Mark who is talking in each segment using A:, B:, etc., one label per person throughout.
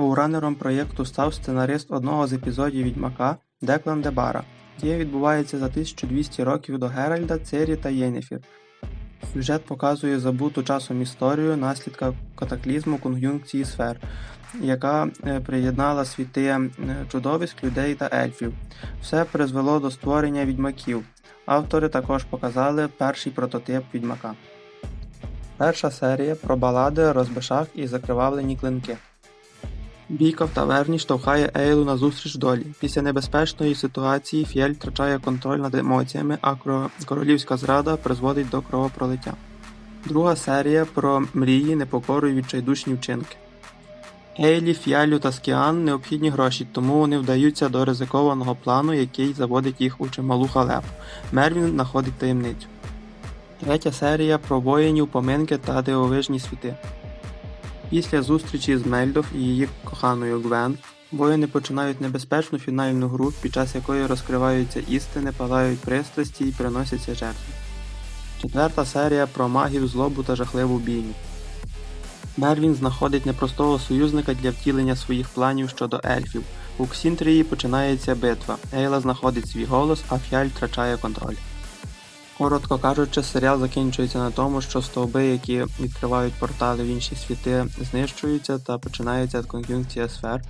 A: Шоуранером проєкту став сценарист одного з епізодів Відьмака Деклан Дебара. Дія відбувається за 1200 років до Геральда, Цирі та Єнефір. Сюжет показує забуту часом історію наслідка катаклізму кон'юнкції сфер, яка е, приєднала світи е, чудовиськ, людей та ельфів. Все призвело до створення відьмаків. Автори також показали перший прототип відьмака. Перша серія про балади, розбишах і закривавлені клинки. Бійка в таверні штовхає Ейлу на зустріч долі. Після небезпечної ситуації Фєль втрачає контроль над емоціями, а королівська зрада призводить до кровопролиття. Друга серія про мрії, непокору і відчайдушні вчинки. Ейлі, Фіалю та Скіан необхідні гроші, тому вони вдаються до ризикованого плану, який заводить їх у чималу халепу. Мервін знаходить таємницю. Третя серія про воїнів, поминки та дивовижні світи. Після зустрічі з Мельдов і її коханою Гвен, воїни починають небезпечну фінальну гру, під час якої розкриваються істини, палають пристрасті і приносяться жертви. Четверта серія про магів, злобу та жахливу бійню. Мервін знаходить непростого союзника для втілення своїх планів щодо ельфів. У Ксінтрії починається битва. Ейла знаходить свій голос, а Фіаль втрачає контроль. Коротко кажучи, серіал закінчується на тому, що стовби, які відкривають портали в інші світи, знищуються та починається кон'юнкція сфер,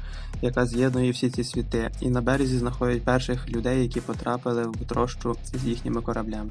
A: яка з'єднує всі ці світи, і на березі знаходять перших людей, які потрапили в трощу з їхніми кораблями.